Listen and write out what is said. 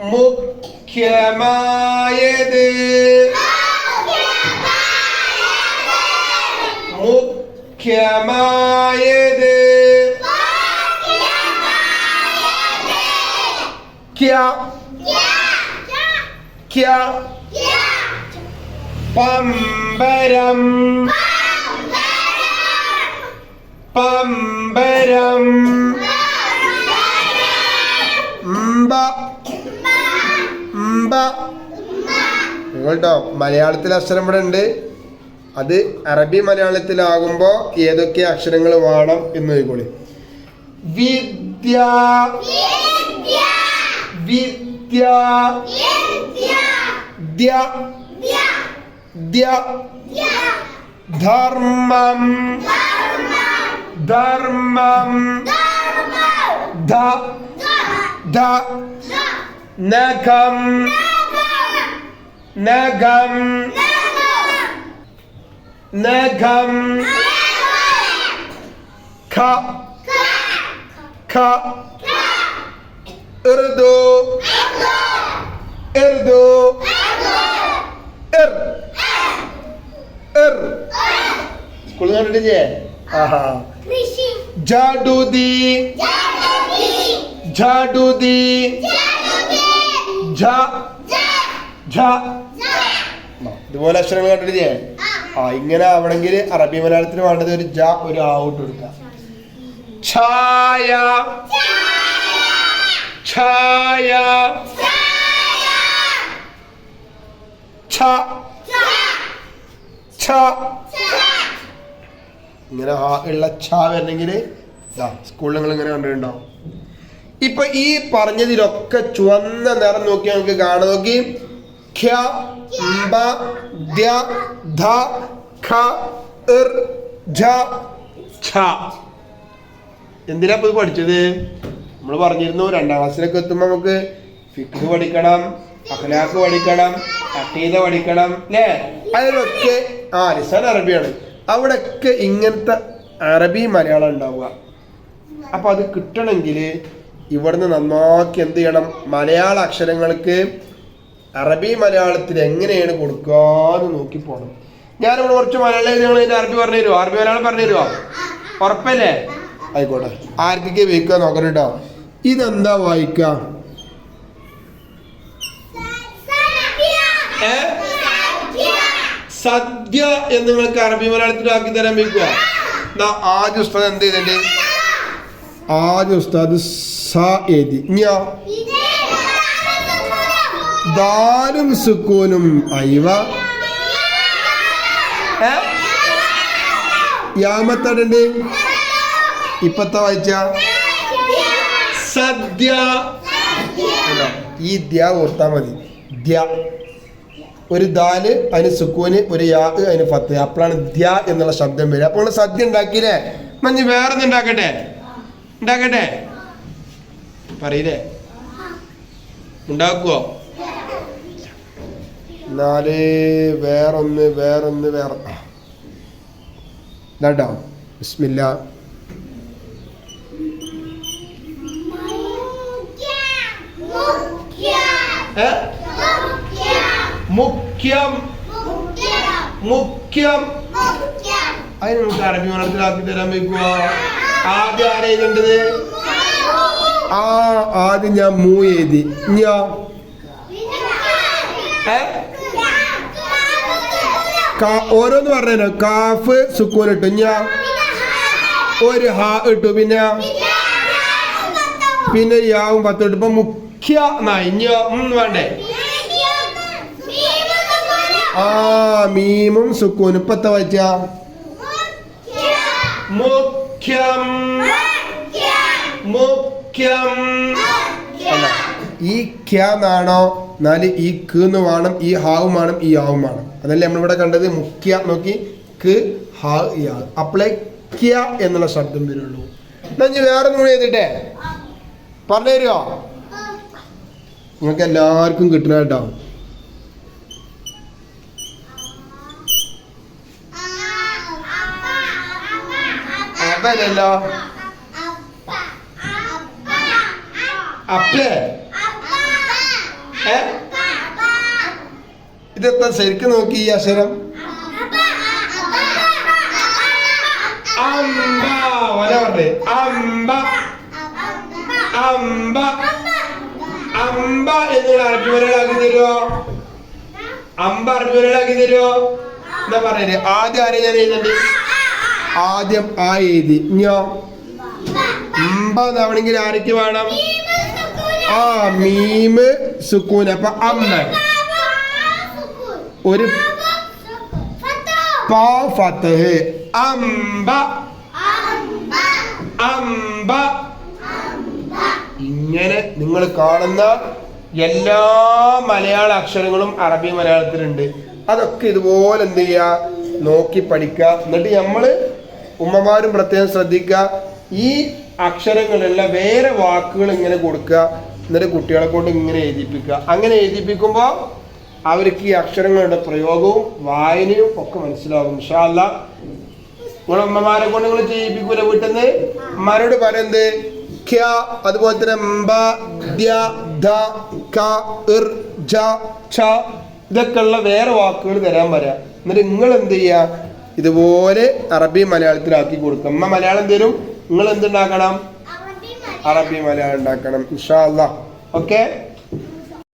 Muhkema yedi. Muhkema yedi. Kya. Kya. Pamberam. Pamberam. Pamberam. Mba. ഉമ്പ കേട്ടോ മലയാളത്തിലെ അക്ഷരം ഇവിടെ ഉണ്ട്. അത് അറബി മലയാളത്തിലാകുമ്പോൾ ഏതൊക്കെ അക്ഷരങ്ങൾ വേണം എന്ന് നോക്കിക്കോളി വിദ്യ. വിദ്യ. ദ്യ ദ്യ ധർമ്മം. ധർമ്മം. ധ. ധ. നഖം. നഖം. നഖം. ഖ. ഖ. ഉറുദു ഉറുദു ഇർ. ഇർ. സ്കൂളിൽ കണ്ടിട്ടില്ലേ? ആഹാ. ജാഡുദി. ജാഡുദി. ജ ജ ഇതുപോലെ അക്ഷരങ്ങൾ കണ്ടിട്ടില്ലേ? ആ. ഇങ്ങനെ ആവണമെങ്കിൽ അറബി മലയാളത്തിന് വേണ്ടത് ഒരു ജ ഒരു ഔട്ട് കൊടുക്കുക. ഛായ. ഛായ. ഛ. ഛ. ഇങ്ങനെ ആ ഉള്ള ഛ വരണമെങ്കിൽ സ്കൂളിൽ നിങ്ങൾ ഇങ്ങനെ കണ്ടിട്ടുണ്ടാവും. ഇപ്പൊ ഈ പറഞ്ഞതിലൊക്കെ ചുവന്ന നിറം നോക്കി നമുക്ക് കാണാൻ നോക്കി. ംബ ദ ധ ഖ എന്തിനാ ഇത് പഠിച്ചത്? നമ്മൾ പറഞ്ഞിരുന്നു രണ്ടാം ക്ലാസ്സിലൊക്കെ എത്തുമ്പോൾ നമുക്ക് ഫിഖ് പഠിക്കണം അഖ്ലാഖ് പഠിക്കണം അക്കീദ പഠിക്കണം അല്ലേ അതിലൊക്കെ ആ ലിസാൻ അറബിയാണ്. അവിടെയൊക്കെ ഇങ്ങനത്തെ അറബി മലയാളം ഉണ്ടാവുക. അപ്പൊ അത് കിട്ടണമെങ്കിൽ ഇവിടുന്ന് നന്നാക്കി എന്ത് ചെയ്യണം? മലയാള അക്ഷരങ്ങൾക്ക് അറബി മലയാളത്തിൽ എങ്ങനെയാണ് കൊടുക്കാന്ന് നോക്കി പോകണം ഞാനിവിടെ കുറച്ച് മലയാളം നിങ്ങൾ അതിന്റെ അറബി പറഞ്ഞു തരുമോ അറബി മലയാളം പറഞ്ഞു തരുമോ ഉറപ്പല്ലേ? ആയിക്കോട്ടെ. ആർക്കൊക്കെ വയ്ക്കുക നോക്കണം കേട്ടോ. ഇതെന്താ വായിക്ക സദ്യ എന്ന് നിങ്ങൾക്ക് അറബി മലയാളത്തിൽ ആക്കി തരാൻ വയ്ക്കുക. ആദ്യ ഉസ്താദ് എന്ത് ചെയ്തിട്ടുണ്ട് ആദ്യ ഉസ്താദ് ഇനിയോ ദാലും സുക്കൂനും ഐവ? യാമത്തടണ്ട് ഇപ്പത്തെ വായിച്ച. സദ്യ. ഈ ദ്യ ഓർത്താ മതി. ദ്യ. ഒരു ദാൽ അതിന് സുക്കൂന് ഒരു യാ അതിന് ഫത്ത്. അപ്പോഴാണ് ദ്യ എന്നുള്ള ശബ്ദം വരിക. അപ്പോൾ സദ്യ ഉണ്ടാക്കിയില്ലേ? മഞ്ഞ് വേറെ ഉണ്ടാക്കട്ടെ? ഉണ്ടാക്കട്ടെ? പറയില്ലേ? ഉണ്ടാക്കുവോ? എന്നാൽ വേറൊന്ന് വേറൊന്ന് വേറെ ഇതാട്ടോ. ബിസ്മില്ല? മുഖ്യം. മുഖ്യം. അതിന് നമുക്ക് അറബി മനസ്സിലാക്കി തരാൻ വയ്ക്കുക ആദ്യം ആരെ എഴുതേണ്ടത് ആ ആദ്യം ഞാൻ മൂ എഴുതി. ഞാ. ഓരോന്ന് പറഞ്ഞു കാഫ് സുക്കൂൻ ഇട്ടു. ഞാ. ഒരു ഹാ ഇട്ടു. പിന്നെ? പിന്നെ യാവും പത്ത് ഇട്ടു. ഇപ്പൊ മുഖ്യ വേണ്ടേ? ആ മീമും സുക്കൂൻ ഇപ്പത്ത വച്ച മുഖ്യം. മുഖ്യം. അല്ല ഈ ഖ്യ എന്നാണോ എന്നാൽ ഈ ക് എന്ന് വേണം ഈ ഹാവും വേണം ഈ ആവും വേണം അതല്ലേ നമ്മളിവിടെ കണ്ടത്? മുഖ്യ നോക്കി. ക് ഹാ യാ അപ്പോളേ ക്യ എന്നുള്ള ശബ്ദം വരുള്ളൂ. എന്നാ ഞാൻ വേറെ ഒന്നും കൂടി എഴുതിട്ടെ പറഞ്ഞു തരുമോ നിങ്ങൾക്ക് എല്ലാവർക്കും കിട്ടണ കേട്ടോ അവനല്ലോ അപ്പേ. ഏ? ഇതെന്താ ശരിക്കും നോക്കി ഈ അക്ഷരം? അമ്പ. വല പറഞ്ഞേ. അമ്പ. അമ്പ. അമ്പ എന്നുള്ള അറബി തരുമോ അമ്പ അറബി തരുമോ എന്താ പറയൽ ആദ്യം ആരെ ഞാൻ എഴുതണ്ടേ? ആദ്യം ആ എഴുതി. ഇഞ്ഞോ? അമ്പ എന്നാവണെങ്കിൽ ആരൊക്കെ വേണം? ആ മീമ് സുക്കൂൻ. അപ്പൊ അമ്മ. ഒരു പാ ഫത്തഹ് അമ്പ അമ്പ ഇങ്ങനെ നിങ്ങൾ കാണുന്ന എല്ലാ മലയാള അക്ഷരങ്ങളും അറബി മലയാളത്തിലുണ്ട്. അതൊക്കെ ഇതുപോലെ എന്ത് ചെയ്യുക നോക്കി പഠിക്കുക. എന്നിട്ട് നമ്മൾ ഉമ്മമാരും പ്രത്യേകം ശ്രദ്ധിക്കുക. ഈ അക്ഷരങ്ങളുള്ള വേറെ വാക്കുകൾ ഇങ്ങനെ കൊടുക്കുക. എന്നിട്ട് കുട്ടികളെ കൊണ്ട് ഇങ്ങനെ എഴുതിപ്പിക്കുക. അങ്ങനെ എഴുതിപ്പിക്കുമ്പോൾ അവർക്ക് ഈ അക്ഷരങ്ങളുടെ പ്രയോഗവും വായനയും ഒക്കെ മനസ്സിലാകും. ഇൻഷാല്ല നിങ്ങളെ അമ്മമാരെ കൊണ്ട് നിങ്ങൾ ചെയ്യിപ്പിക്കൂല വീട്ടിൽ നിന്ന് മരട് പറയുന്നത് അതുപോലെ തന്നെ ക, ഇർ, ജ, ഛ ഇതൊക്കെ ഉള്ള വേറെ വാക്കുകൾ തരാൻ പറയാം. എന്നിട്ട് നിങ്ങൾ എന്ത് ചെയ്യുക ഇതുപോലെ അറബി മലയാളത്തിലാക്കി കൊടുക്കും അമ്മ മലയാളം തരും. നിങ്ങൾ എന്തുണ്ടാക്കണം? അറബി മലയാളം ഉണ്ടാക്കണം ഇൻഷാ അല്ലാ ഓക്കെ